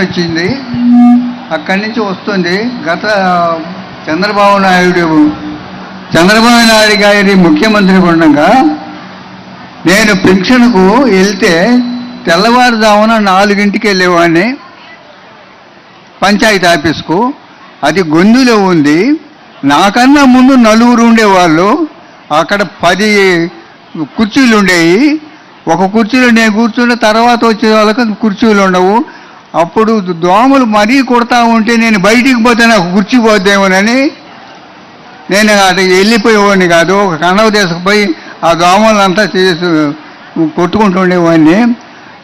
వచ్చింది. అక్కడి నుంచి వస్తుంది గత చంద్రబాబు నాయుడు. చంద్రబాబు నాయుడు గారి ముఖ్యమంత్రి ఉండగా నేను పెన్షన్కు వెళ్తే తెల్లవారుజామున నాలుగింటికి వెళ్ళేవాడిని. పంచాయతీ ఆఫీస్కు. అది గొంతులో ఉంది. నాకన్నా ముందు నలుగురు ఉండేవాళ్ళు. అక్కడ పది కుర్చీలు ఉండేవి. ఒక కుర్చీలో నేను కూర్చుంటే తర్వాత వచ్చే వాళ్ళకి కుర్చీలు ఉండవు. అప్పుడు దోమలు మరీ కొడతా ఉంటే నేను బయటికి పోతే నాకు కూర్చిపోద్దేమోనని నేను అటు వెళ్ళిపోయేవాడిని కాదు. ఒక కనవ తీసుకుపోయి ఆ దోమలంతా చేసి కొట్టుకుంటుండేవాడిని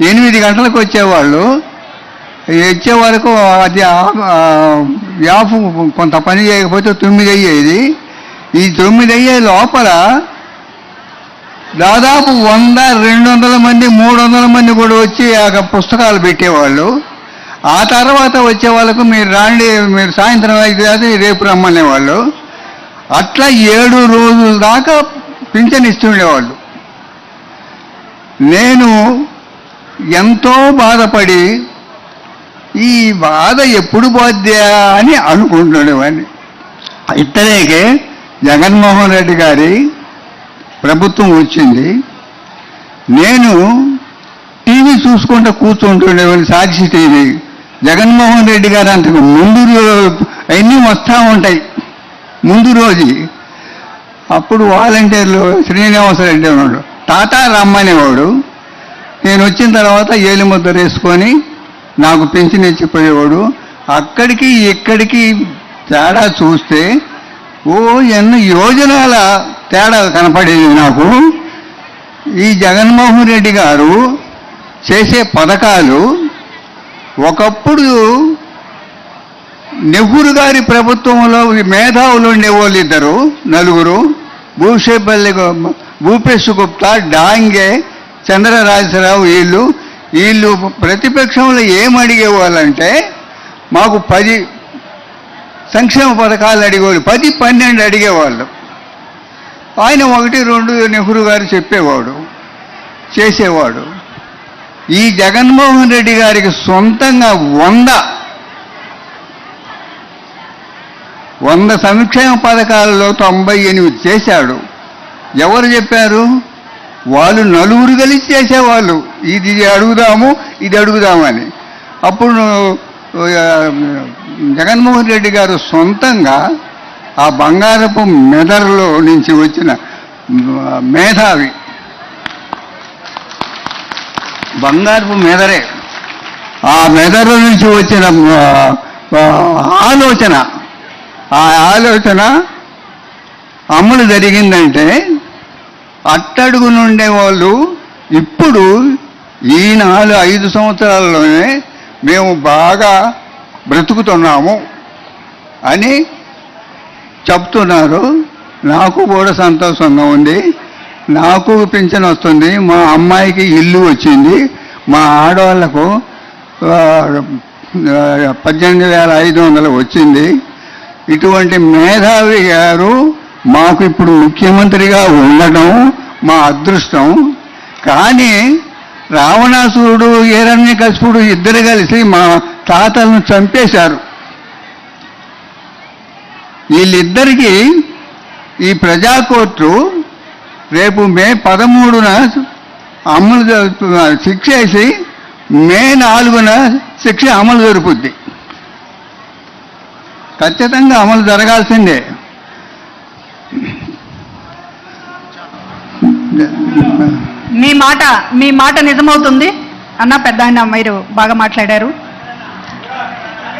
ఎనిమిది గంటలకు వచ్చేవాళ్ళు. వచ్చే వరకు అది ఆ- వ్యాపు కొంత పని చేయకపోతే తొమ్మిది అయ్యేది. ఈ తొమ్మిది అయ్యే లోపల దాదాపు వంద రెండు వందల మంది మూడు వందల మంది కూడా వచ్చి ఆ పుస్తకాలు పెట్టేవాళ్ళు. ఆ తర్వాత వచ్చే వాళ్ళకు మీరు రాండి మీరు సాయంత్రం అయితే రేపు రేపు రమ్మనేవాళ్ళు అట్లా ఏడు రోజుల దాకా పింఛన్ ఇస్తుండేవాళ్ళు నేను ఎంతో బాధపడి ఈ బాధ ఎప్పుడు పోద్దా అని అనుకుంటుండేవాడిని ఇతనేకే జగన్మోహన్ రెడ్డి గారి ప్రభుత్వం వచ్చింది. నేను టీవీ చూసుకుంటూ కూర్చుంటుండేవాడిని సాక్షి టీవీ. జగన్మోహన్ రెడ్డి గారు అంతకు ముందు రో- అన్నీ వస్తూ ఉంటాయి? ముందు రోజు. అప్పుడు వాలంటీర్లు శ్రీనివాసరెడ్డి ఉన్నాడు. టాటా రమ్మనేవాడు నేను వచ్చిన తర్వాత ఏలి ముద్ర వేసుకొని నాకు పెన్షన్ ఇచ్చిపోయేవాడు. అక్కడికి ఇక్కడికి తేడా చూస్తే ఓ ఎన్ని యోజనాల తేడా కనపడేది నాకు. ఈ జగన్మోహన్ రెడ్డి గారు చేసే పథకాలు ఒకప్పుడు నెహ్రూ గారి ప్రభుత్వంలో మేధావులు ఉండేవాళ్ళు ఇద్దరు నలుగురు. భూషేపల్లి గు- భూపేశ్ గుప్తా డాంగే చంద్రరాజరావు వీళ్ళు. వీళ్ళు ప్రతిపక్షంలో ఏం మాకు పది సంక్షేమ పథకాలు అడిగేవాళ్ళు పది పన్నెండు అడిగేవాళ్ళు. ఆయన ఒకటి రెండు నెహ్రూ గారు చెప్పేవాడు చేసేవాడు. ఈ జగన్మోహన్ రెడ్డి గారికి సొంతంగా వంద వంద సంక్షేమ పథకాలలో తొంభై ఎనిమిది చేశాడు. ఎవరు చెప్పారు? వాళ్ళు నలుగురు కలిసి చేసేవాళ్ళు. ఇది అడుగుదాము ఇది అడుగుదామని. అప్పుడు జగన్మోహన్ రెడ్డి గారు సొంతంగా ఆ బంగారపు మెదడులో నుంచి వచ్చిన మేధావి బంగారపు మెదరే. ఆ మెదడు నుంచి వచ్చిన ఆలోచన. ఆ ఆలోచన అమలు జరిగిందంటే అట్టడుగు నుండే వాళ్ళు ఇప్పుడు ఈ నాలుగు ఐదు సంవత్సరాల్లోనే మేము బాగా బ్రతుకుతున్నాము అని చెప్తున్నారు. నాకు కూడా సంతోషంగా ఉంది. నాకు పింఛన్ వస్తుంది మా అమ్మాయికి ఇల్లు వచ్చింది మా ఆడవాళ్ళకు పద్దెనిమిది వేల ఐదు వందలు వచ్చింది. ఇటువంటి మేధావి గారు మాకు ఇప్పుడు ముఖ్యమంత్రిగా ఉండడం మా అదృష్టం. కానీ రావణాసురుడు హిరణ్యకశిపుడు ఇద్దరు కలిసి మా తాతలను చంపేశారు. వీళ్ళిద్దరికీ ఈ ప్రజా కోర్టు రేపు మే పదమూడున అమలు శిక్ష వేసి మే నాలుగున శిక్ష అమలు జరుపుద్ది ఖచ్చితంగా అమలు జరగాల్సిందే. మీ మాట మీ మాట నిజమవుతుంది అన్న పెద్ద ఆయన మీరు బాగా మాట్లాడారు.